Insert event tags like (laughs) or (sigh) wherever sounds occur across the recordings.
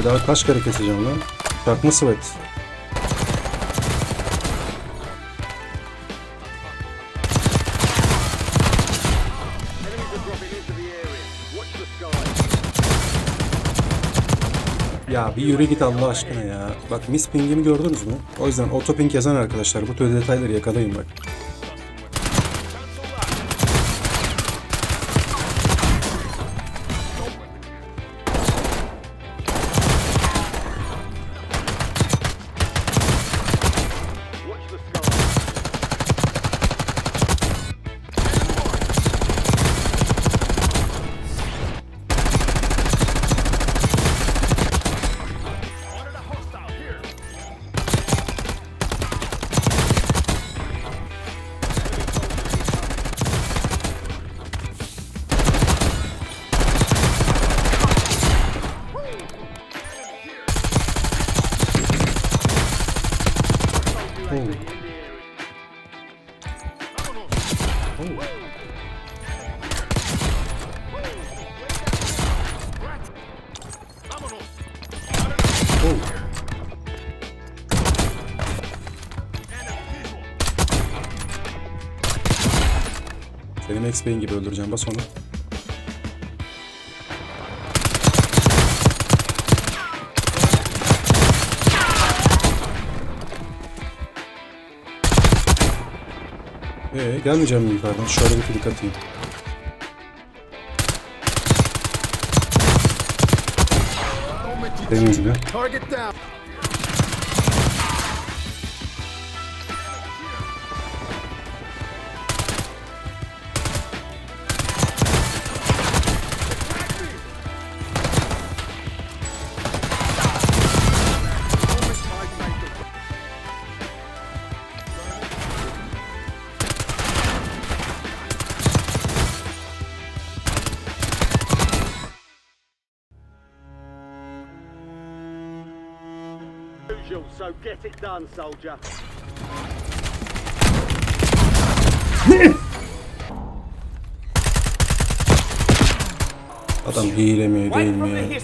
Seni daha kaç kere keseceğim lan? Çakma sweat. Ya bir yürü git Allah aşkına ya. Bak Miss Ping'imi gördünüz mü? O yüzden Otoping yazan arkadaşlar bu tür detayları yakalayın bak. Seni Max Payne gibi öldüreceğim bas onu. Ee, gelmeyeceğim mi yukarıdan? Şöyle bir klik atayım. Dediğim gibi. So get it done, soldier. Adam hile mi değil mi?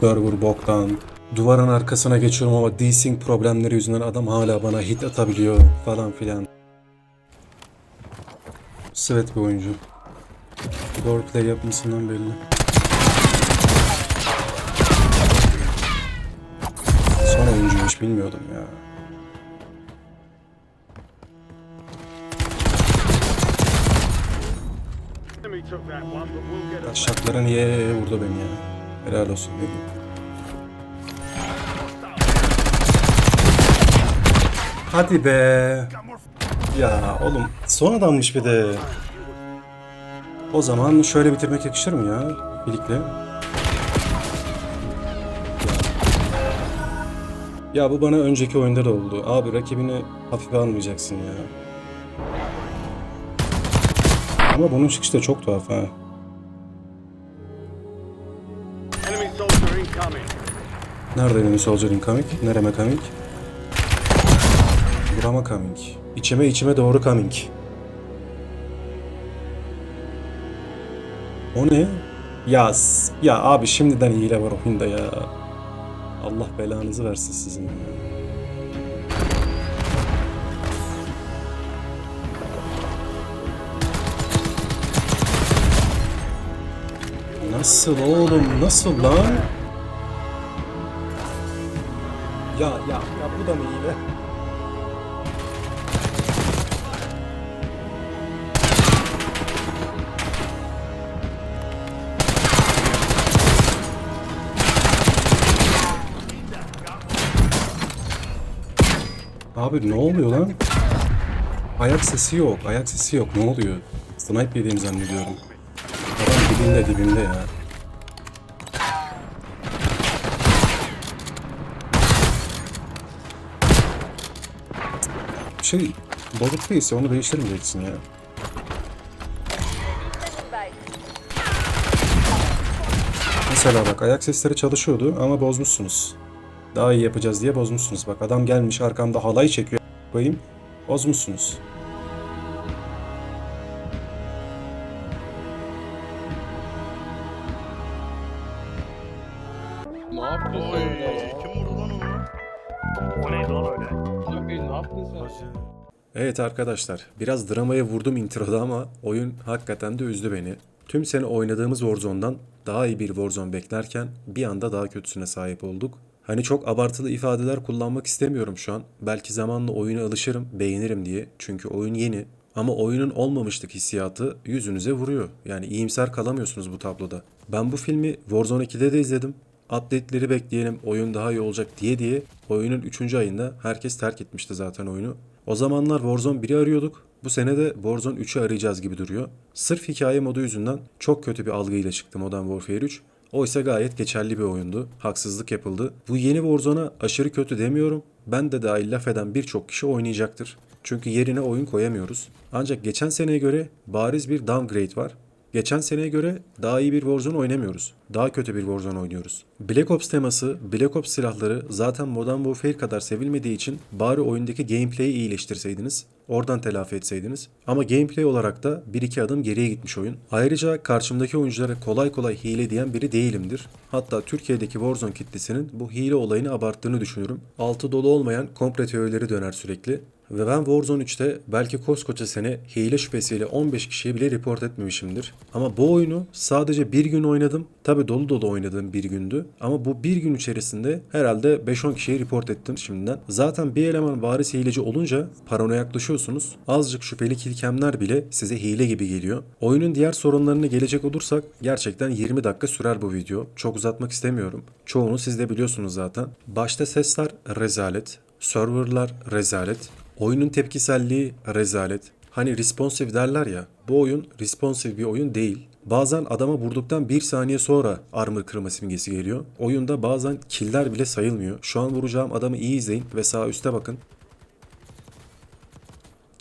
Server boktan. Duvarın arkasına geçiyorum ama desync problemleri yüzünden adam hala bana hit atabiliyor falan filan. Sweat bir oyuncu. Roleplay yapmasından belli. We'll get it. Taşaklara niye vurdu beni ya? Helal olsun ne. Hadi be. Ya oğlum son adammış bir de. O zaman şöyle bitirmek yakışır mı ya? Birlikte. Ya bu bana önceki oyunda da oldu. Abi rakibini hafife almayacaksın ya. Ama bunun çıkışı da çok tuhaf ha. Nerede enemy soldier incoming? Nereme coming? Burama coming. İçime içime doğru coming. O ne? Ya, ya abi şimdiden hile var oyunda ya. Allah belanızı versin sizin. Nasıl oğlum? Nasıl lan? Ya ya ya bu da mı hile? Abi ne oluyor lan? Ayak sesi yok, ayak sesi yok. Ne oluyor? Snipe yediğimi zannediyorum. Adam dibinde dibinde ya. Şey bozuk değilse onu değiştirmeyeceksin ya. Mesela bak ayak sesleri çalışıyordu ama bozmuşsunuz. Daha iyi yapacağız diye bozmuşsunuz. Bak adam gelmiş arkamda halay çekiyor koyayım. Bozmuşsunuz. yaptın Oy, sen ya? kim vurdu lan onu? O neydi lan öyle? Abi ne yaptın sen? Evet arkadaşlar, biraz dramaya vurdum introda ama oyun hakikaten de üzdü beni. Tüm sene oynadığımız Warzone'dan daha iyi bir Warzone beklerken bir anda daha kötüsüne sahip olduk. Hani çok abartılı ifadeler kullanmak istemiyorum şu an. Belki zamanla oyuna alışırım, beğenirim diye. Çünkü oyun yeni. Ama oyunun olmamışlık hissiyatı yüzünüze vuruyor. Yani iyimser kalamıyorsunuz bu tabloda. Ben bu filmi Warzone 2'de de izledim. Update'leri bekleyelim, oyun daha iyi olacak diye diye oyunun 3. ayında herkes terk etmişti zaten oyunu. O zamanlar Warzone 1'i arıyorduk. Bu sene de Warzone 3'ü arayacağız gibi duruyor. Sırf hikaye modu yüzünden çok kötü bir algıyla çıktı Modern Warfare 3. Oysa gayet geçerli bir oyundu. Haksızlık yapıldı. Bu yeni Warzone'a aşırı kötü demiyorum. Ben de dahil laf eden birçok kişi oynayacaktır. Çünkü yerine oyun koyamıyoruz. Ancak geçen seneye göre bariz bir downgrade var. Geçen seneye göre daha iyi bir Warzone oynamıyoruz. Daha kötü bir Warzone oynuyoruz. Black Ops teması, Black Ops silahları zaten Modern Warfare kadar sevilmediği için bari oyundaki gameplay'i iyileştirseydiniz, oradan telafi etseydiniz. Ama gameplay olarak da bir iki adım geriye gitmiş oyun. Ayrıca karşımdaki oyunculara kolay kolay hile diyen biri değilimdir. Hatta Türkiye'deki Warzone kitlesinin bu hile olayını abarttığını düşünürüm. Altı dolu olmayan komple teorileri döner sürekli. Ve ben Warzone 3'te belki koskoca sene hile şüphesiyle 15 kişiye bile report etmemişimdir. Ama bu oyunu sadece bir gün oynadım. Tabi dolu dolu oynadığım bir gündü. Ama bu bir gün içerisinde herhalde 5-10 kişiye report ettim şimdiden. Zaten bir eleman varis hileci olunca paranoyaklaşıyorsunuz. Azıcık şüpheli kilkemler bile size hile gibi geliyor. Oyunun diğer sorunlarına gelecek olursak gerçekten 20 dakika sürer bu video. Çok uzatmak istemiyorum. Çoğunu siz de biliyorsunuz zaten. Başta sesler rezalet. Serverlar rezalet. Oyunun tepkiselliği rezalet. Hani responsive derler ya. Bu oyun responsive bir oyun değil. Bazen adama vurduktan bir saniye sonra armor kırma simgesi geliyor. Oyunda bazen killer bile sayılmıyor. Şu an vuracağım adamı iyi izleyin ve sağ üste bakın.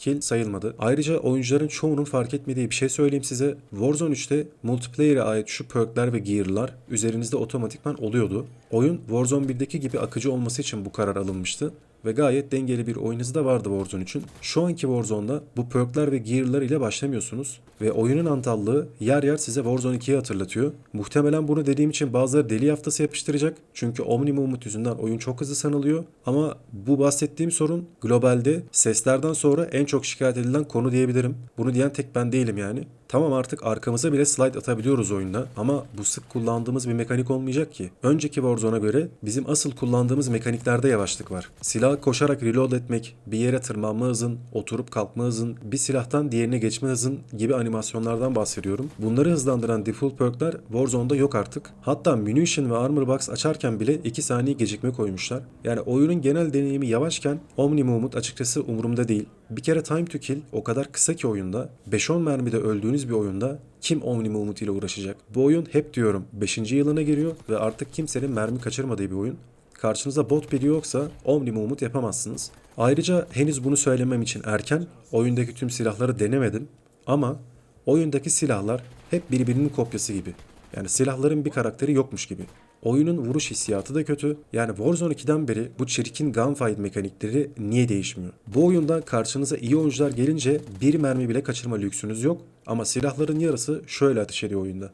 Kill sayılmadı. Ayrıca oyuncuların çoğunun fark etmediği bir şey söyleyeyim size. Warzone 3'te multiplayer'e ait şu perkler ve gear'lar üzerinizde otomatikman oluyordu. Oyun Warzone 1'deki gibi akıcı olması için bu karar alınmıştı ve gayet dengeli bir oyun hızı da vardı Warzone için. Şu anki Warzone'da bu perkler ve gear'lar ile başlamıyorsunuz ve oyunun antallığı yer yer size Warzone 2'yi hatırlatıyor. Muhtemelen bunu dediğim için bazıları deli haftası yapıştıracak. Çünkü Omni Movement yüzünden oyun çok hızlı sanılıyor. Ama bu bahsettiğim sorun globalde seslerden sonra en çok şikayet edilen konu diyebilirim. Bunu diyen tek ben değilim yani. Tamam artık arkamıza bile slide atabiliyoruz oyunda ama bu sık kullandığımız bir mekanik olmayacak ki. Önceki Warzone'a göre bizim asıl kullandığımız mekaniklerde yavaşlık var. Silah koşarak reload etmek, bir yere tırmanma hızın, oturup kalkma hızın, bir silahtan diğerine geçme hızın gibi animasyonlardan bahsediyorum. Bunları hızlandıran default perkler Warzone'da yok artık. Hatta munition ve armor box açarken bile 2 saniye gecikme koymuşlar. Yani oyunun genel deneyimi yavaşken Omni Movement açıkçası umurumda değil. Bir kere time to kill o kadar kısa ki oyunda 5-10 mermide öldüğünüz bir oyunda kim Omni Movement ile uğraşacak? Bu oyun hep diyorum 5. yılına giriyor ve artık kimsenin mermi kaçırmadığı bir oyun. Karşınızda bot biri yoksa Omni Movement yapamazsınız. Ayrıca henüz bunu söylemem için erken oyundaki tüm silahları denemedim ama oyundaki silahlar hep birbirinin kopyası gibi. Yani silahların bir karakteri yokmuş gibi. Oyunun vuruş hissiyatı da kötü. Yani Warzone 2'den beri bu çirkin gunfight mekanikleri niye değişmiyor? Bu oyunda karşınıza iyi oyuncular gelince bir mermi bile kaçırma lüksünüz yok. Ama silahların yarısı şöyle ateş ediyor oyunda.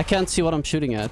I can't see what I'm shooting at.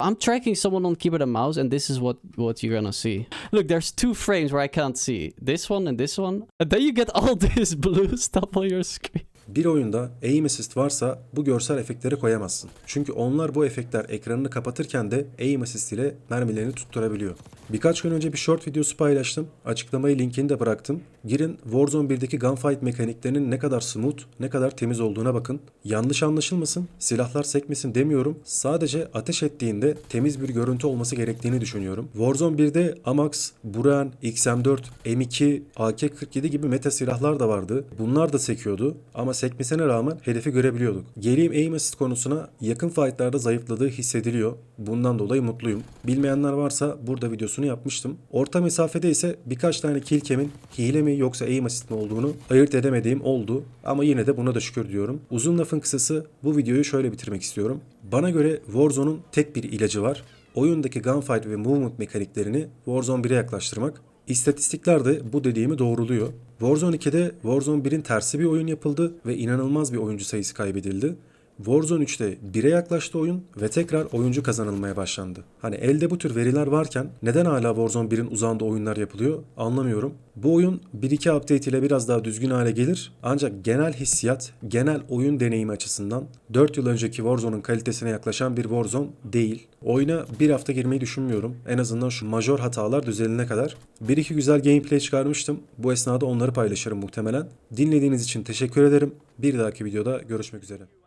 I'm tracking someone on keyboard and mouse, and this is what what you're gonna see. Look, there's two frames where I can't see this one and this one, and then you get all (laughs) this blue stuff on your screen. Bir oyunda aim assist varsa bu görsel efektleri koyamazsın. Çünkü onlar bu efektler ekranını kapatırken de aim assist ile mermilerini tutturabiliyor. Birkaç gün önce bir short videosu paylaştım. Açıklamayı linkini de bıraktım. Girin Warzone 1'deki gunfight mekaniklerinin ne kadar smooth, ne kadar temiz olduğuna bakın. Yanlış anlaşılmasın, silahlar sekmesin demiyorum. Sadece ateş ettiğinde temiz bir görüntü olması gerektiğini düşünüyorum. Warzone 1'de Amax, Buran, XM4, M2, AK-47 gibi meta silahlar da vardı. Bunlar da sekiyordu ama sekmesine rağmen hedefi görebiliyorduk. Geleyim aim assist konusuna yakın fightlarda zayıfladığı hissediliyor. Bundan dolayı mutluyum. Bilmeyenler varsa burada videosunu yapmıştım. Orta mesafede ise birkaç tane killcam'in hile mi yoksa aim assist mi olduğunu ayırt edemediğim oldu. Ama yine de buna da şükür diyorum. Uzun lafın kısası bu videoyu şöyle bitirmek istiyorum. Bana göre Warzone'un tek bir ilacı var. Oyundaki gunfight ve movement mekaniklerini Warzone 1'e yaklaştırmak. İstatistikler de bu dediğimi doğruluyor. Warzone 2'de Warzone 1'in tersi bir oyun yapıldı ve inanılmaz bir oyuncu sayısı kaybedildi. Warzone 3'te 1'e yaklaştı oyun ve tekrar oyuncu kazanılmaya başlandı. Hani elde bu tür veriler varken neden hala Warzone 1'in uzağında oyunlar yapılıyor anlamıyorum. Bu oyun 1-2 update ile biraz daha düzgün hale gelir ancak genel hissiyat, genel oyun deneyimi açısından 4 yıl önceki Warzone'un kalitesine yaklaşan bir Warzone değil. Oyuna bir hafta girmeyi düşünmüyorum. En azından şu major hatalar düzeline kadar. Bir iki güzel gameplay çıkarmıştım. Bu esnada onları paylaşırım muhtemelen. Dinlediğiniz için teşekkür ederim. Bir dahaki videoda görüşmek üzere.